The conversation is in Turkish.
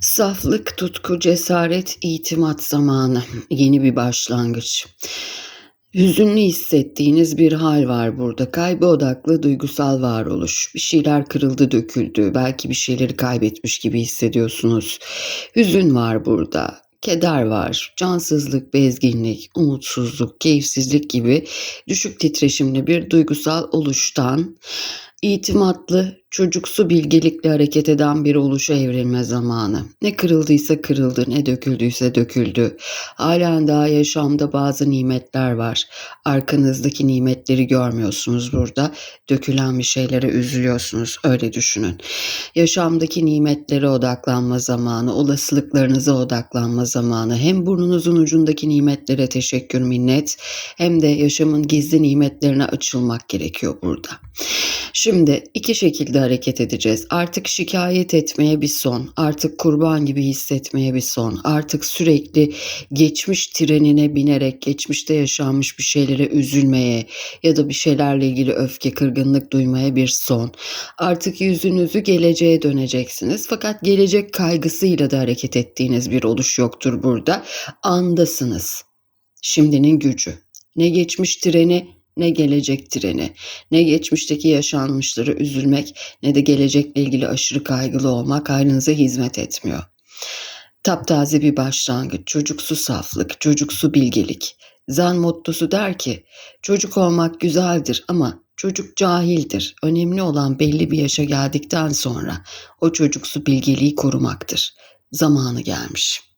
Saflık, tutku, cesaret, itimat zamanı. Yeni bir başlangıç. Hüzünlü hissettiğiniz bir hal var burada. Kaybı odaklı duygusal varoluş. Bir şeyler kırıldı, döküldü. Belki bir şeyleri kaybetmiş gibi hissediyorsunuz. Hüzün var burada. Keder var, cansızlık, bezginlik, umutsuzluk, keyifsizlik gibi düşük titreşimli bir duygusal oluştan itimatlı, çocuksu bilgelikle hareket eden bir oluşa evrilme zamanı. Ne kırıldıysa kırıldı, ne döküldüyse döküldü. Halen daha yaşamda bazı nimetler var. Arkanızdaki nimetleri görmüyorsunuz burada. Dökülen bir şeylere üzülüyorsunuz. Öyle düşünün. Yaşamdaki nimetlere odaklanma zamanı, olasılıklarınıza odaklanma zamanı. Hem burnunuzun ucundaki nimetlere teşekkür minnet hem de yaşamın gizli nimetlerine açılmak gerekiyor burada. Şimdi iki şekilde hareket edeceğiz. Artık şikayet etmeye bir son, artık kurban gibi hissetmeye bir son, artık sürekli geçmiş trenine binerek geçmişte yaşanmış bir şeylere üzülmeye ya da bir şeylerle ilgili öfke, kırgınlık duymaya bir son. Artık yüzünüzü geleceğe döneceksiniz. Fakat gelecek kaygısıyla da hareket ettiğiniz bir oluş yoktur burada. Andasınız. Şimdinin gücü. Ne geçmiş treni ne gelecek treni, ne geçmişteki yaşanmışları üzülmek ne de gelecekle ilgili aşırı kaygılı olmak hayrınıza hizmet etmiyor. Taptaze bir başlangıç, çocuksu saflık, çocuksu bilgelik. Zen mottosu der ki, çocuk olmak güzeldir ama çocuk cahildir. Önemli olan belli bir yaşa geldikten sonra o çocuksu bilgeliği korumaktır. Zamanı gelmiş.''